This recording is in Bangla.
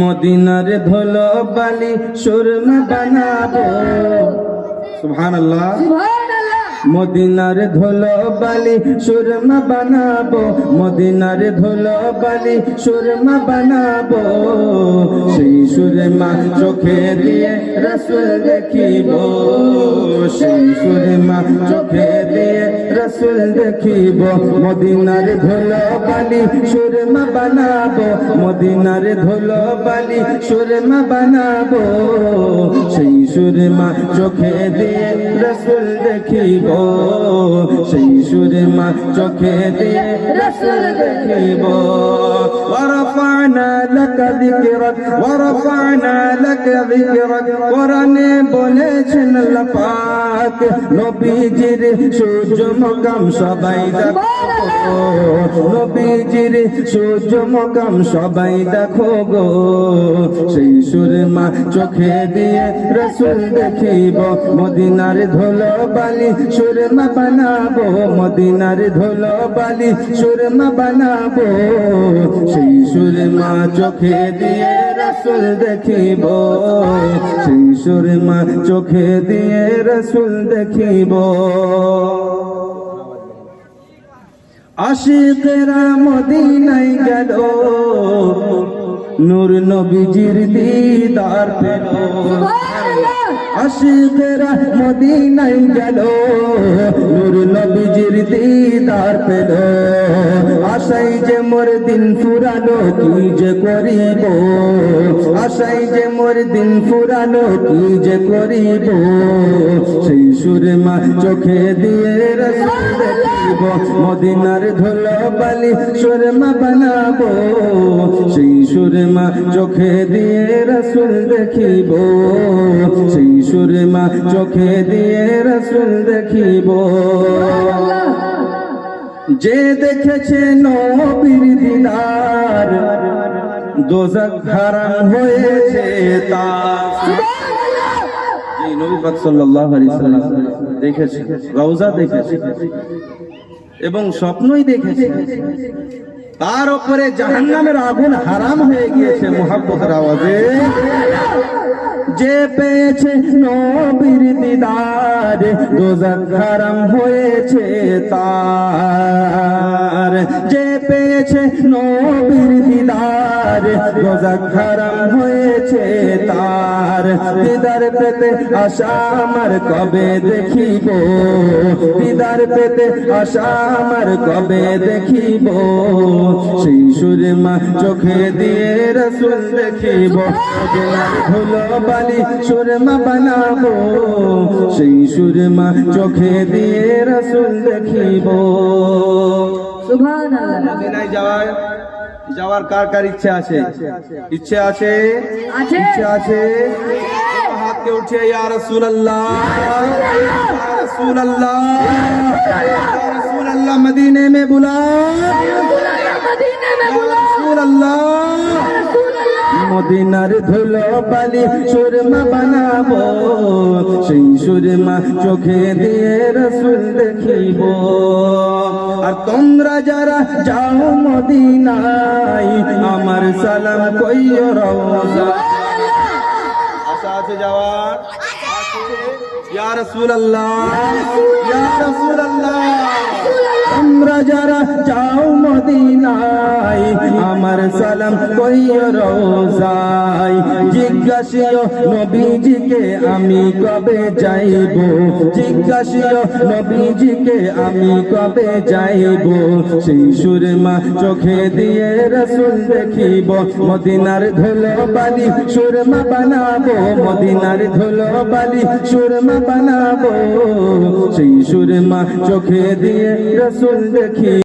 মদিনার ধুলো বালি সুরমা বানাবো। সুহান আল্লাহ মদিনার ধুলো বালি সুরমা বানাবো। মদিনার ধুলো বালি সুরমা বানাবো। সেই সুরমা চোখে দিয়ে রসুল দেখিব সুরমা চোখে দিয়ে রসুল দেখিব। মদিনার ধুলো বালি সুরমা বানাবো, মদিনার ধুলো বালি সুরমা বানাবো, সেই সুরমা চোখে দিয়ে রসুল দেখিব, সেই সুরমা চোখে দিয়ে রসুল দেখিব। ورفعنا لك ذكرك ورفعنا لك ذكرك কোরআনে বলেছেন আল্লাহ পাক নবীজির সূর্য মকাম সবাই দেখো নবীজির সূর্য মকাম সবাই দেখো গো সেই সুরমা চোখে দিয়ে রসুল দেখিব মদিনার ধুলো বালি সুরমা বানাবো মদিনার ধুলো বালি সুরমা বানাবো সেই সুরমা চোখে দিয়ে রসুল দেখিব। সেই সুরমা চোখে দিয়ে রসুল দেখিব। আশিকেরা মদিনায় গেল। নূর নবীজির দিদার পেল। আশিকেরা মদিনায় গেল, নূর নবীজির দিদার পেল। আশাই যে মোর দিন ফুরালো, কি যে করিব? আশাই যে মোর দিন ফুরালো, কি যে করিব? সেই সুরমা চোখে দিয়ে রসুল দেখিব, মদিনার ধুলো বালি সুরমা বানাবো। সেই সুরমা চোখে দিয়ে রসুল দেখিব সেই সুরমা চোখে দিয়ে রসুল দেখিব। যে দেখেছে নবীর দিদার, দোজক হারাম হয়েছে এই নবী পাক সাল্লাল্লাহু আলাইহি সাল্লাম দেখেছে, রওজা দেখেছে এবং স্বপ্নই দেখেছে, তার উপরে জাহান্নামের আগুন হারাম হয়ে গিয়েছে, মোহাব্বতের আওয়াজে। যে পেয়েছে নবীর দিদার দোজক হারাম হয়েছে তার। যে পেয়েছে নবীর দিদার দোজক হারাম হয়েছে তার। দিদার পেতে আশা আমার কবে দেখিব? দিদার পেতে আশা আমার কবে দেখিব? সেই সুরমা চোখে দিয়ে রসুল দেখিব। বালি সুরমা বানাবো। সেই সুরমা চোখে দিয়ে রসুল দেখিব। যাওয়ার जावर कार कार इच्छा आचे इच्छा आचे इच्छा आचे हाथ के उठे यार रसूल अल्लाह यार अल्लाह यार रसूल अल्लाह मदीने में बुला মদিনার ধুলো বালি সুরমা বানাবো, সেই সুরমা চোখে দিয়ে রসুল দেখিব। আর তোমরা যারা যাও মদিনায়, আমার সালাম কইও রওজা। আশা আছে যাওয়ার? ইয়া রাসূলুল্লাহ। ইয়া রাসূলুল্লাহ সালাম কইও রোজাই জিজ্ঞাসিও নবীজিকে, আমি কবে যাইব? জিজ্ঞাসিও নবীজিকে, আমি কবে যাইব? সেই সুরমা চোখে দিয়ে রসুল দেখিব, মদিনার ধুলো বালি সুরমা বানাবো, মদিনার ধুলো বালি সুরমা বানাবো। সেই সুরমা চোখে দিয়ে রসুল দেখি